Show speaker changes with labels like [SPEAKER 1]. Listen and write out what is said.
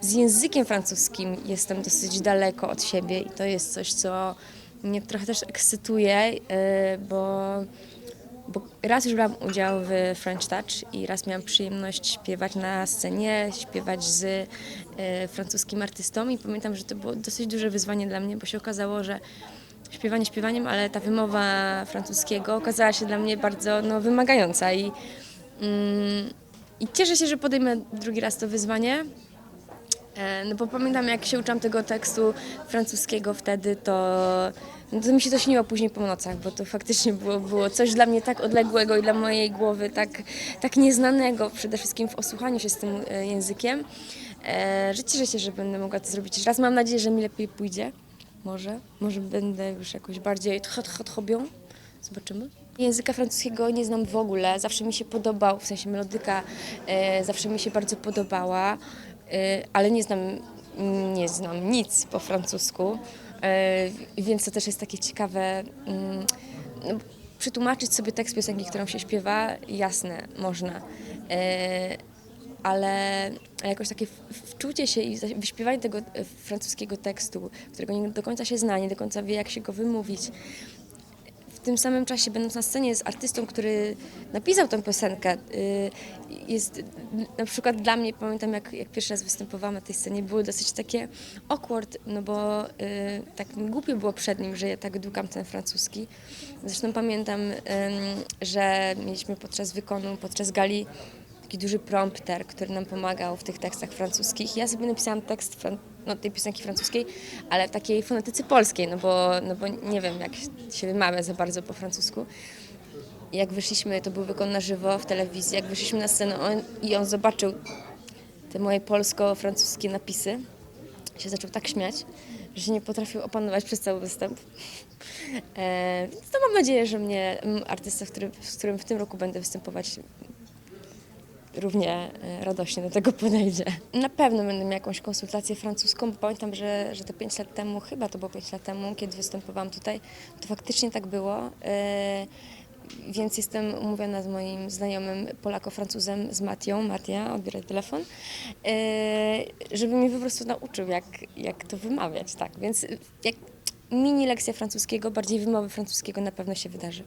[SPEAKER 1] Z językiem francuskim jestem dosyć daleko od siebie i to jest coś, co mnie trochę też ekscytuje, yy, bo, bo raz już brałam udział w French Touch i raz miałam przyjemność śpiewać na scenie, śpiewać z yy, francuskim artystą i pamiętam, że to było dosyć duże wyzwanie dla mnie, bo się okazało, że śpiewanie śpiewaniem, ale ta wymowa francuskiego okazała się dla mnie bardzo no, wymagająca i, mm, i cieszę się, że podejmę drugi raz to wyzwanie. E, No bo pamiętam, jak się uczyłam tego tekstu francuskiego wtedy, to, no to mi się to śniło później po nocach, bo to faktycznie było, było coś dla mnie tak odległego i dla mojej głowy tak, tak nieznanego, przede wszystkim w osłuchaniu się z tym e, językiem, że cieszę się, że będę mogła to zrobić raz. Mam nadzieję, że mi lepiej pójdzie. Może. Może będę już jakoś bardziej tch, tch, tchobią. Zobaczymy. Języka francuskiego nie znam w ogóle. Zawsze mi się podobał, w sensie melodyka e, zawsze mi się bardzo podobała, ale nie znam, nie znam nic po francusku, e, więc to też jest takie ciekawe. Mm, no, przetłumaczyć sobie tekst piosenki, którą się śpiewa, jasne, można. E, ale jakoś takie wczucie się i wyśpiewanie tego francuskiego tekstu, którego nie do końca się zna, nie do końca wie, jak się go wymówić. W tym samym czasie, będąc na scenie z artystą, który napisał tę piosenkę, y, jest na przykład dla mnie, pamiętam jak, jak pierwszy raz występowałam na tej scenie, było dosyć takie awkward, no bo y, tak mi głupio było przed nim, że ja tak długam ten francuski. Zresztą pamiętam, że mieliśmy podczas wykonu, podczas gali taki duży prompter, który nam pomagał w tych tekstach francuskich. Ja sobie napisałam tekst fran- no, tej piosenki francuskiej, ale w takiej fonetyce polskiej, no bo, no bo nie wiem, jak się wymawia za bardzo po francusku. Jak wyszliśmy, to był wykon na żywo w telewizji, jak wyszliśmy na scenę on, i on zobaczył te moje polsko-francuskie napisy, się zaczął tak śmiać, że nie potrafił opanować przez cały występ. E, więc to mam nadzieję, że mnie artysta, który, z którym w tym roku będę występować, równie e, radośnie do tego podejdzie. Na pewno będę miała jakąś konsultację francuską, bo pamiętam, że, że to 5 lat temu, chyba to było 5 lat temu, kiedy występowałam tutaj, to faktycznie tak było. E, Więc jestem umówiona z moim znajomym Polako-Francuzem, z Matią, Matia, odbieraj telefon, e, żeby mnie po prostu nauczył, jak, jak to wymawiać, tak. Więc jak mini lekcja francuskiego, bardziej wymowy francuskiego na pewno się wydarzy.